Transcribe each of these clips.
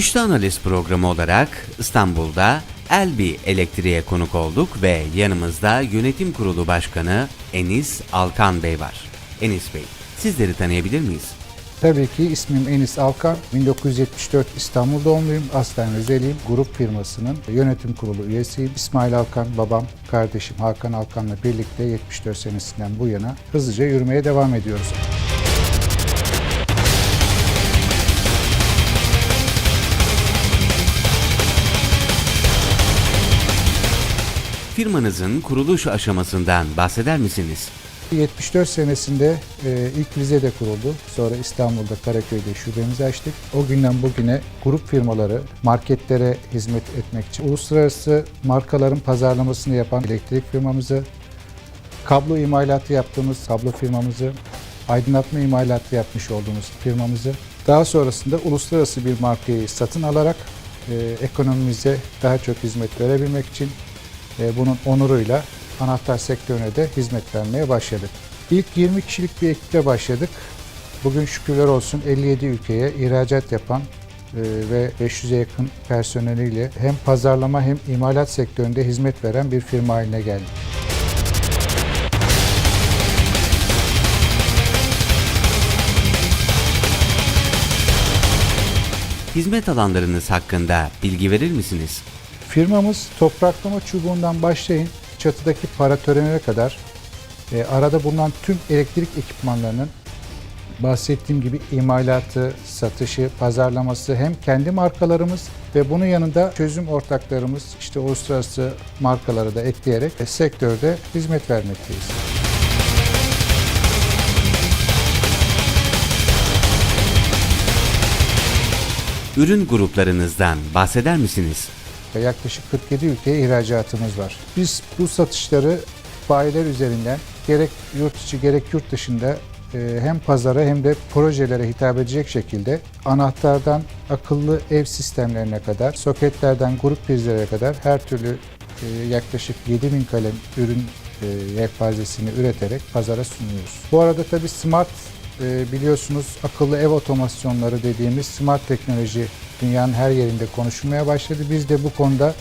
İşte analiz programı olarak İstanbul'da Elbi Elektriğe konuk olduk ve yanımızda Yönetim Kurulu Başkanı Enis Alkan Bey var. Enis Bey, sizleri tanıyabilir miyiz? Tabii ki ismim Enis Alkan. 1974 İstanbul doğumluyum. Aslen Rizeliyim. Grup firmasının yönetim kurulu üyesiyim. İsmail Alkan, babam, kardeşim Hakan Alkan'la birlikte 74 senesinden bu yana hızlıca yürümeye devam ediyoruz. Firmanızın kuruluş aşamasından bahseder misiniz? 74 senesinde e, ilk Rize'de kuruldu. Sonra İstanbul'da Karaköy'de şubemizi açtık. O günden bugüne grup firmaları marketlere hizmet etmek için uluslararası markaların pazarlamasını yapan elektrik firmamızı, kablo imalatı yaptığımız kablo firmamızı, aydınlatma imalatı yapmış olduğumuz firmamızı, daha sonrasında uluslararası bir markayı satın alarak e, ekonomimize daha çok hizmet verebilmek için bunun onuruyla anahtar sektörüne de hizmet vermeye başladık. İlk 20 kişilik bir ekiple başladık. Bugün şükürler olsun 57 ülkeye ihracat yapan e, ve 500'e yakın personeliyle hem pazarlama hem imalat sektöründe hizmet veren bir firma haline geldik. Hizmet alanlarınız hakkında bilgi verir misiniz? Firmamız topraklama çubuğundan başlayın çatıdaki paratörenere kadar e, arada bulunan tüm elektrik ekipmanlarının bahsettiğim gibi imalatı, satışı, pazarlaması hem kendi markalarımız ve bunun yanında çözüm ortaklarımız işte uluslararası markaları da ekleyerek e, sektörde hizmet vermekteyiz. Ürün gruplarınızdan bahseder misiniz? Ve yaklaşık 47 ülkeye ihracatımız var. Biz bu satışları bayiler üzerinden gerek yurt içi gerek yurt dışında e, hem pazara hem de projelere hitap edecek şekilde anahtardan akıllı ev sistemlerine kadar, soketlerden grup prizlere kadar her türlü e, yaklaşık 7000 kalem ürün e, yelpazesini üreterek pazara sunuyoruz. Bu arada tabii smart e, biliyorsunuz akıllı ev otomasyonları dediğimiz smart teknoloji dünyanın her yerinde konuşulmaya başladı. Biz de bu konuda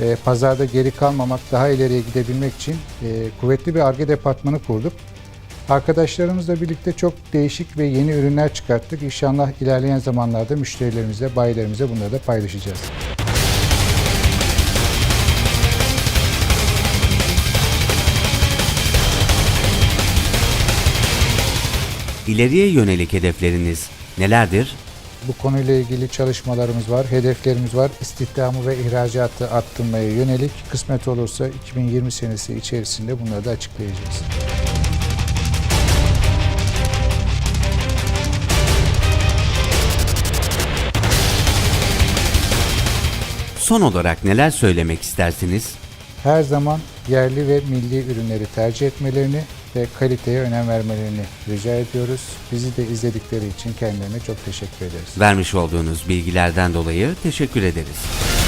e, pazarda geri kalmamak, daha ileriye gidebilmek için e, kuvvetli bir ARGE departmanı kurduk. Arkadaşlarımızla birlikte çok değişik ve yeni ürünler çıkarttık. İnşallah ilerleyen zamanlarda müşterilerimize, bayilerimize bunları da paylaşacağız. İleriye yönelik hedefleriniz nelerdir? Bu konuyla ilgili çalışmalarımız var, hedeflerimiz var. İstihdamı ve ihracatı arttırmaya yönelik kısmet olursa 2020 senesi içerisinde bunları da açıklayacağız. Son olarak neler söylemek istersiniz? Her zaman yerli ve milli ürünleri tercih etmelerini ve kaliteye önem vermelerini rica ediyoruz. Bizi de izledikleri için kendilerine çok teşekkür ederiz. Vermiş olduğunuz bilgilerden dolayı teşekkür ederiz.